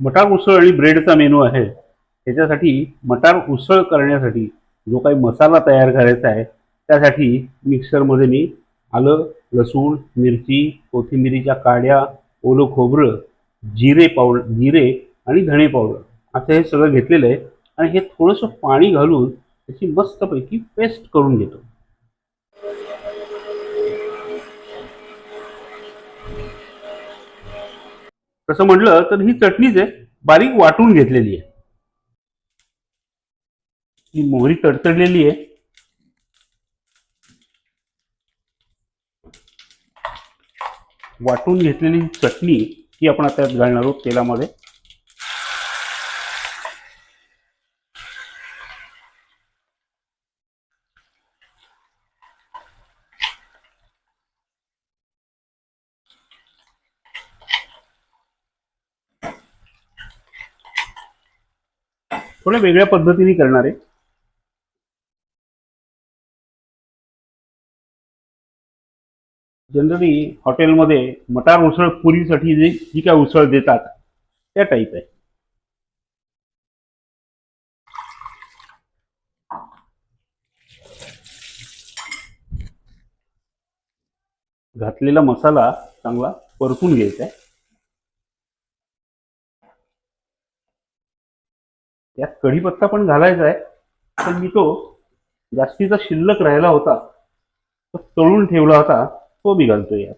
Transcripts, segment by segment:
मटार उसळ आणि ब्रेडचा मेनू आहे. त्याच्यासाठी मटार उसळ करण्यासाठी जो काही मसाला तयार करायचा आहे त्यासाठी मिक्सरमध्ये मी आलं लसूण मिरची कोथिंबिरीच्या काड्या ओलं खोबरं जिरे पावडर जिरे आणि धणे पावडर असं हे सगळं घेतलेलं आहे. आणि हे थोडंसं पाणी घालून त्याची मस्तपैकी पेस्ट करून घेतो. तसं म्हटलं तर ही चटणीच आहे बारीक वाटून घेतलेली आहे. ही मोहरी तडतडलेली आहे. वाटून घेतलेली चटणी ही आपण आता घालणार आहोत तेलामध्ये. थोड्या वेगळ्या पद्धतीने करणार आहे. जनरली हॉटेलमध्ये मटार उसळ पुरीसाठी जे जी काय उसळ देतात त्या टाईप आहे. घातलेला मसाला चांगला परतून घ्यायचा आहे. यात कढीपत्ता पण घालायचा आहे. पण मी तो जास्तीचा शिल्लक राहिला होता तो तळून ठेवला होता तो मी घालतोय यात.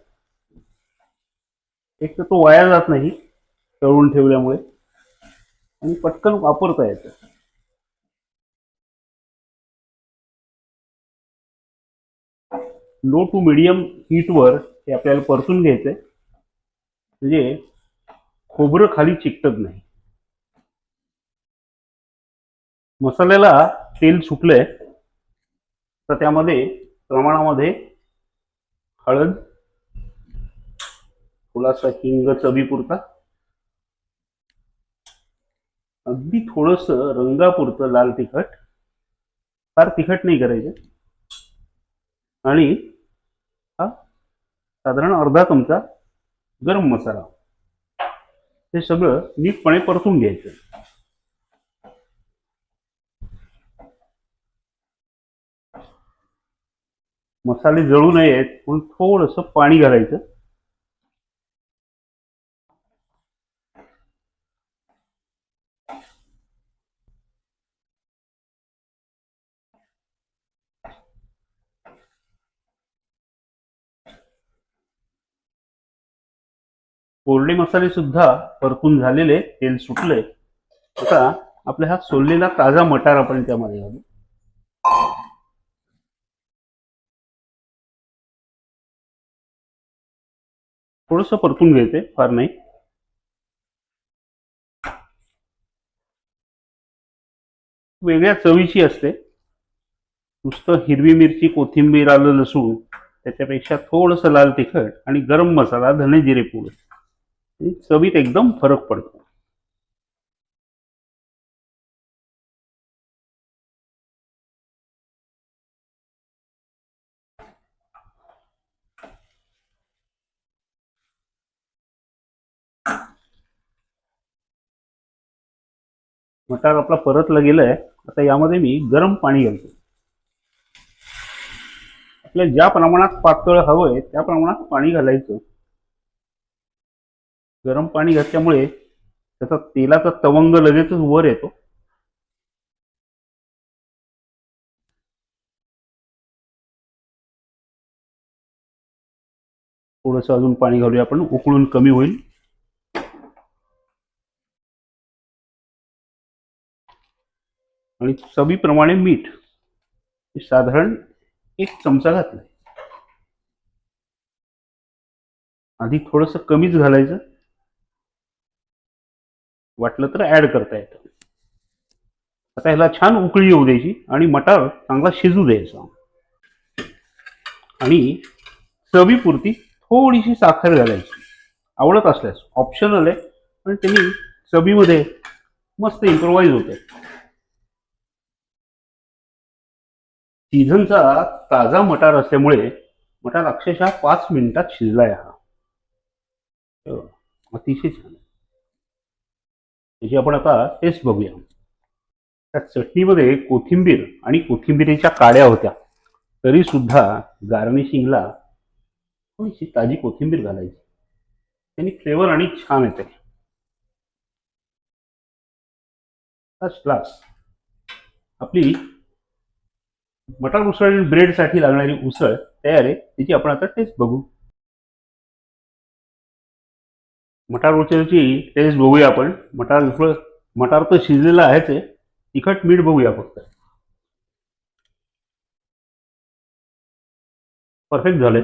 एक तर तो वाया जात नाही तळून ठेवल्यामुळे. आणि पटकन वापरता येतं. लो टू मिडियम हीटवर हे आपल्याला परतून घ्यायचंय. म्हणजे खोबरं खाली चिकटत नाही. मसाल्याला तेल सुटलंय तर त्यामध्ये प्रमाणामध्ये हळद थोडासा हिंग चवीपुरता अगदी थोडस रंगापुरतं लाल तिखट फार तिखट नाही करायचं. आणि हा साधारण अर्धा चमचा गरम मसाला. हे सगळं नीटपणे परतून घ्यायचं. मसाले जळू नयेत म्हणून थोडंसं पाणी घालायचं. कोरडे मसाले सुद्धा परतून झालेले तेल सुटले आता आपला हा सोललेला ताजा मटार आपण त्यामध्ये घालू. थोडस परतून घ्यायचंय फार नाही. वेगळ्या चवीची असते. नुसतं हिरवी मिरची कोथिंबीर आलं लसूण त्याच्यापेक्षा थोडस लाल तिखट आणि गरम मसाला धने जिरे पूड. चवीत एकदम फरक पडतो. मटार आपला परतला आहे आता यामध्ये मी गरम पाणी घालतो. आपल्याला ज्या प्रमाणात पातळ हवंय त्या प्रमाणात पाणी घालायचं. गरम पाणी घातल्यामुळे त्याचा तेलाचा तवंग लगेचच वर येतो. थोडस अजून पाणी घालूया आपण उकळून कमी होईल. आणि चवीप्रमाणे मीठ साधारण एक चमचा घातला आधी थोडस कमीच घालायचं. वाटलं तर ऍड करता येतं. आता ह्याला छान उकळी येऊ द्यायची आणि मटार चांगला शिजू द्यायचा. आणि चवीपुरती थोडीशी साखर घालायची. आवडत असल्यास ऑप्शनल आहे. पण त्यांनी चवीमध्ये मस्त इम्प्रोवाइज होते सीझनचा ताजा मटार असल्यामुळे मटार अक्षरशः पाच मिनिटात शिजलाय हा. हो, अतिशय छान त्याची आपण आता टेस्ट बघूया. त्या चटणीमध्ये कोथिंबीर आणि कोथिंबीरीच्या काड्या होत्या. तरी सुद्धा गार्निशिंगला थोडीशी ताजी कोथिंबीर घालायची. त्यांनी फ्लेवर आणि छान येते. फर्स्ट क्लास आपली मटार उसळ ब्रेडसाठी लागणारी उसळ तयार आहे त्याची आपण आता टेस्ट बघू. मटार उसळची टेस्ट बघूया आपण. मटार उसळ मटार तर शिजलेला आहेच आहे. तिखट मीठ बघूया फक्त. परफेक्ट झाले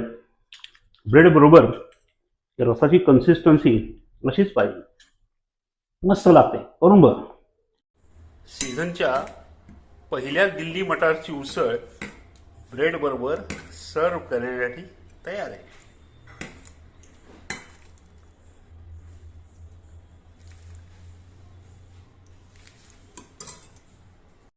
ब्रेड बरोबर रसाची कन्सिस्टन्सी अशीच पाहिजे. मस्त लागते. करून बघ. सीझनच्या पहिल्या दिल्ली मटारची उसळ ब्रेड बरोबर सर्व करण्यासाठी तयार आहे.